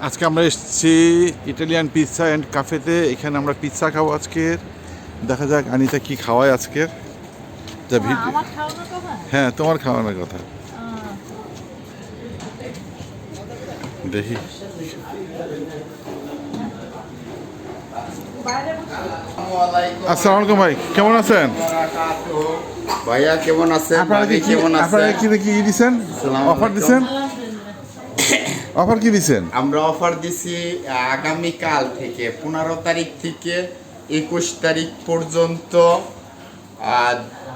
আজকে আমরা এসেছি ইটালিয়ান পিৎজা অ্যান্ড কাফেতে এখানে আমরা পিৎজা খাব আজকের দেখা যাক আনিতা কি খাওয়ায় আজকের যা ভিডিও হ্যাঁ তোমার খাওয়ানোর কথা। দেখি। আসসালামু আলাইকুম ভাই কেমন আছেন? ভাইয়া কেমন আছেন? আপনারা কি কেমন আপনারা আছেন? কি কি দিছেন? আসসালামু অফার আলাইকুম। অফার কি দিচ্ছেন আমরা অফার দিছি আগামী কাল থেকে পনেরো তারিখ থেকে একুশ তারিখ পর্যন্ত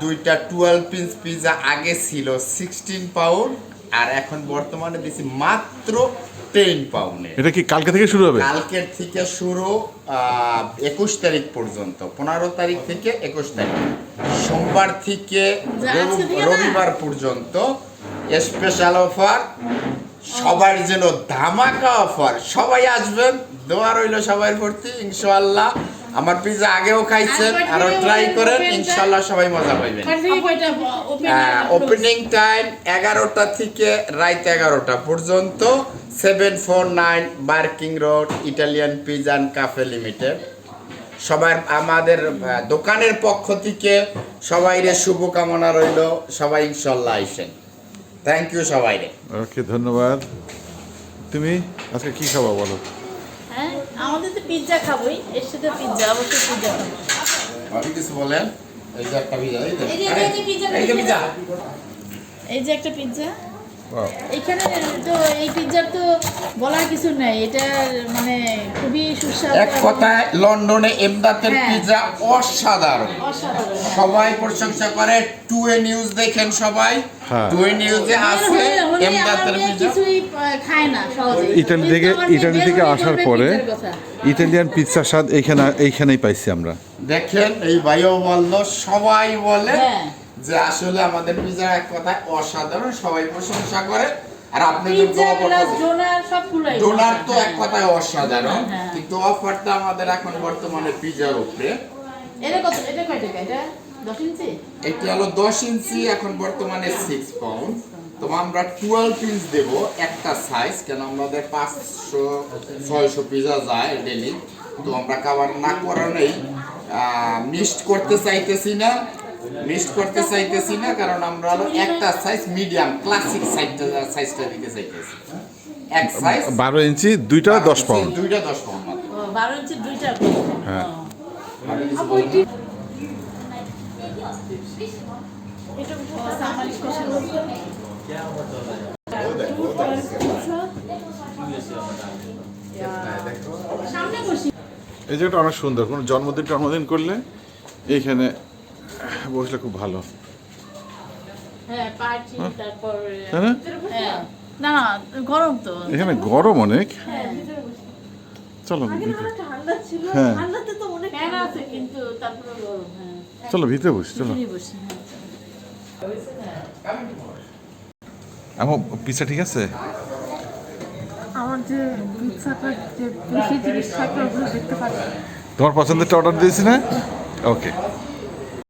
দুইটা টুয়েলভ পিস পিজা আগে ছিল সিক্সটিন পাউন্ড আর এখন বর্তমানে দিছি মাত্র টেন পাউন্ডে এটা কি কালকে থেকে শুরু হবে? কালকের থেকে শুরু একুশ তারিখ পর্যন্ত পনেরো তারিখ থেকে একুশ তারিখ। সোমবার থেকে থেকে না? রবিবার পর্যন্ত স্পেশাল অফার সবার জন্য ধামাকা অফার সবাই আসবেন দোয়া রইল সবার প্রতি ইনশাআল্লাহ। আমার পিজা আগেও খাইছেন আর আরও ট্রাই করেন? ইনশাআল্লাহ সবাই মজা পাইবেন? ওপেনিং টাইম এগারোটা থেকে রাত এগারোটা পর্যন্ত seven four nine Barking road Italian Pisan cafe limited সবার আমাদের দোকানের পক্ষ থেকে সবাইরে শুভকামনা রইল সবাই ইনশাল্লাহ আইসেন। থ্যাংক ইউ সবাই ওকে ধন্যবাদ। তুমি আজকে কি খাব বলো? হ্যাঁ আমাদের তো পিৎজা খাবোই এর সাথে পিৎজা অবশ্যই পিৎজা খাব। আপনি কিছু বলেন? এই যে একটা পিৎজা এই যে পিৎজা, এই যে একটা পিৎজা. এখানে তো এই পিৎজার তো বলার কিছু নাই এটা মানে খুবই সুস্বাদু এক কথায় লন্ডনে এমদাতের হ্যাঁ। পিজা অসাধারণ সবাই প্রশংসা করে টু এ নিউজ দেখেন সবাই হ্যাঁ। টু এ নিউজে আছে হলে- হলে এমদাতের আমাদের কিছুই খায় না সহজে কিন্তু থেকে আমার ইটালি থেকে আসার পরে কথা। পিৎজার স্বাদ এইখানে এইখানেই পাইছি আমরা দেখেন এই ভাইও বলল সবাই বলে হ্যাঁ। যে আসলে আমাদের পিজা এক কথায় অসাধারণ সবাই প্রশংসা করে। আর আপনি ডোনার তো হ্যাঁ। এক কথায় অসাধারণ। হ্যাঁ। কিন্তু অফারটা আমাদের এখন বর্তমানে পিজার উপরে। এটা কত এটা কয় টাকা এটা? ইঞ্চি? এটি হলো দশ ইঞ্চি এখন বর্তমানে পাউন্ড তো আমরা টুয়েলভ পিস দেব একটা সাইজ কেন আমাদের পাঁচশো ছয়শো পিজা যায় ডেলি তো আমরা খাবার না করানোই মিক্সড করতে চাইতেছি না। মিক্সড করতে চাইতেছি না কারণ আমরা হলো একটা সাইজ মিডিয়াম ক্লাসিক সাইজটা সাইজটা দিতে চাইতেছি। এক সাইজ বারো ইঞ্চি দুইটা দশ পাউন্ড। দুইটা দশ পাউন্ড মাত্র। ও, বারো ইঞ্চি দুইটা হ্যাঁ। এই জায়গাটা অনেক সুন্দর। কোনো জন্মদিন টন্মদিন করলে এইখানে বসলে খুব ভালো। হ্যাঁ পার্টি তারপর তাই না? হ্যাঁ। না গরম তো। এখানে গরম অনেক। হ্যাঁ। চলো আগে ভিতরে। না ঠান্ডা ছিল। হ্যাঁ। ঠান্ডাতে তো অনেক ফ্যান আছে কিন্তু তারপরে গরম হ্যাঁ। চলো ভিতরে বসি চলো। হ্যাঁ। আমার পিছা ঠিক আছে? তোমার পছন্দেরটা অর্ডার দিয়েছি না? ওকে